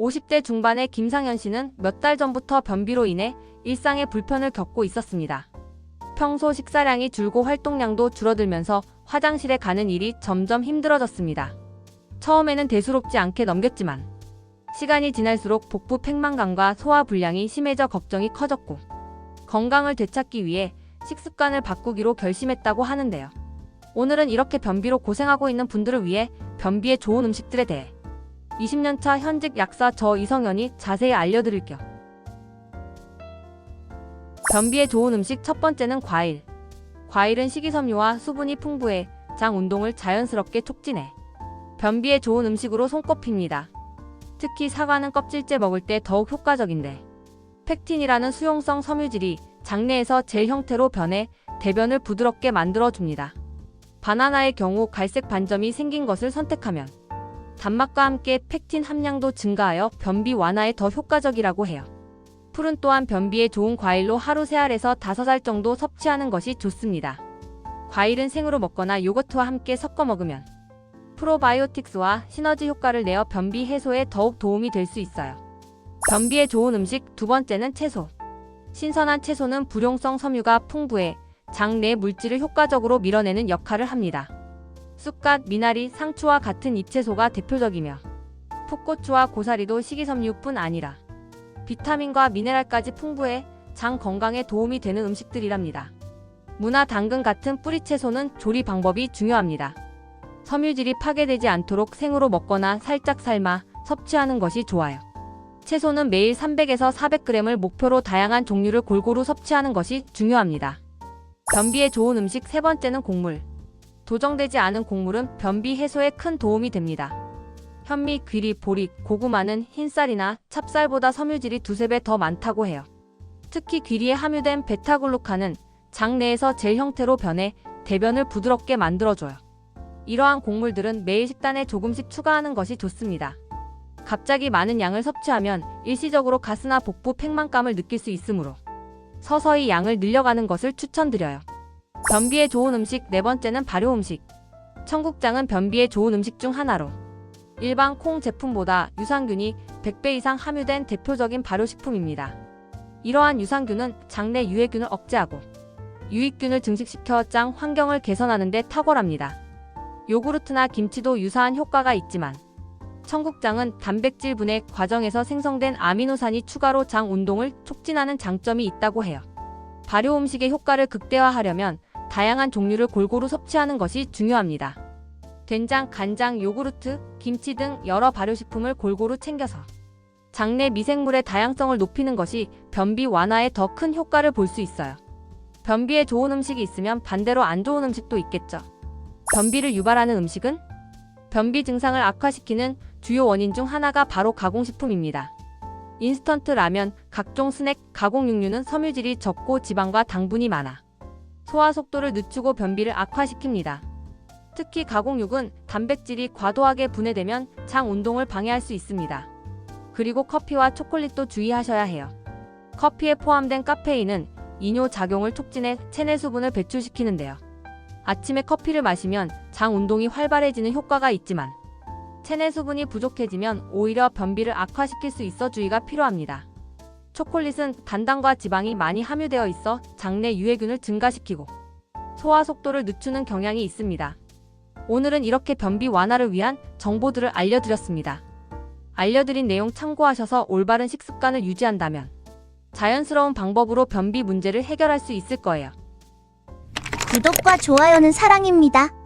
50대 중반의 김상현 씨는 몇 달 전부터 변비로 인해 일상의 불편을 겪고 있었습니다. 평소 식사량이 줄고 활동량도 줄어들면서 화장실에 가는 일이 점점 힘들어졌습니다. 처음에는 대수롭지 않게 넘겼지만 시간이 지날수록 복부 팽만감과 소화 불량이 심해져 걱정이 커졌고 건강을 되찾기 위해 식습관을 바꾸기로 결심했다고 하는데요. 오늘은 이렇게 변비로 고생하고 있는 분들을 위해 변비에 좋은 음식들에 대해 20년차 현직 약사 저 이성현이 자세히 알려드릴게요. 변비에 좋은 음식 첫 번째는 과일. 과일은 식이섬유와 수분이 풍부해 장 운동을 자연스럽게 촉진해 변비에 좋은 음식으로 손꼽힙니다. 특히 사과는 껍질째 먹을 때 더욱 효과적인데 팩틴이라는 수용성 섬유질이 장내에서 젤 형태로 변해 대변을 부드럽게 만들어줍니다. 바나나의 경우 갈색 반점이 생긴 것을 선택하면 단맛과 함께 팩틴 함량도 증가하여 변비 완화에 더 효과적이라고 해요. 풀은 또한 변비에 좋은 과일로 하루 3알에서 5알 정도 섭취하는 것이 좋습니다. 과일은 생으로 먹거나 요거트와 함께 섞어 먹으면 프로바이오틱스와 시너지 효과를 내어 변비 해소에 더욱 도움이 될 수 있어요. 변비에 좋은 음식 두 번째는 채소. 신선한 채소는 불용성 섬유가 풍부해 장 내 물질을 효과적으로 밀어내는 역할을 합니다. 쑥갓, 미나리, 상추와 같은 잎채소가 대표적이며 풋고추와 고사리도 식이섬유뿐 아니라 비타민과 미네랄까지 풍부해 장 건강에 도움이 되는 음식들이랍니다. 무나 당근 같은 뿌리채소는 조리 방법이 중요합니다. 섬유질이 파괴되지 않도록 생으로 먹거나 살짝 삶아 섭취하는 것이 좋아요. 채소는 매일 300에서 400g을 목표로 다양한 종류를 골고루 섭취하는 것이 중요합니다. 변비에 좋은 음식 세 번째는 곡물. 도정되지 않은 곡물은 변비 해소에 큰 도움이 됩니다. 현미, 귀리, 보리, 고구마는 흰쌀이나 찹쌀보다 섬유질이 두세 배 더 많다고 해요. 특히 귀리에 함유된 베타글루칸은 장내에서 젤 형태로 변해 대변을 부드럽게 만들어줘요. 이러한 곡물들은 매일 식단에 조금씩 추가하는 것이 좋습니다. 갑자기 많은 양을 섭취하면 일시적으로 가스나 복부 팽만감을 느낄 수 있으므로 서서히 양을 늘려가는 것을 추천드려요. 변비에 좋은 음식 네 번째는 발효 음식. 청국장은 변비에 좋은 음식 중 하나로 일반 콩 제품보다 유산균이 100배 이상 함유된 대표적인 발효식품입니다. 이러한 유산균은 장내 유해균을 억제하고 유익균을 증식시켜 장 환경을 개선하는 데 탁월합니다. 요구르트나 김치도 유사한 효과가 있지만 청국장은 단백질 분해 과정에서 생성된 아미노산이 추가로 장 운동을 촉진하는 장점이 있다고 해요. 발효 음식의 효과를 극대화하려면 다양한 종류를 골고루 섭취하는 것이 중요합니다. 된장, 간장, 요구르트, 김치 등 여러 발효식품을 골고루 챙겨서 장내 미생물의 다양성을 높이는 것이 변비 완화에 더 큰 효과를 볼 수 있어요. 변비에 좋은 음식이 있으면 반대로 안 좋은 음식도 있겠죠. 변비를 유발하는 음식은 변비 증상을 악화시키는 주요 원인 중 하나가 바로 가공식품입니다. 인스턴트 라면, 각종 스낵, 가공 육류는 섬유질이 적고 지방과 당분이 많아 소화 속도를 늦추고 변비를 악화시킵니다. 특히 가공육은 단백질이 과도하게 분해되면 장 운동을 방해할 수 있습니다. 그리고 커피와 초콜릿도 주의하셔야 해요. 커피에 포함된 카페인은 이뇨 작용을 촉진해 체내 수분을 배출시키는데요. 아침에 커피를 마시면 장 운동이 활발해지는 효과가 있지만 체내 수분이 부족해지면 오히려 변비를 악화시킬 수 있어 주의가 필요합니다. 초콜릿은 단당과 지방이 많이 함유되어 있어 장내 유해균을 증가시키고 소화 속도를 늦추는 경향이 있습니다. 오늘은 이렇게 변비 완화를 위한 정보들을 알려드렸습니다. 알려드린 내용 참고하셔서 올바른 식습관을 유지한다면 자연스러운 방법으로 변비 문제를 해결할 수 있을 거예요. 구독과 좋아요는 사랑입니다.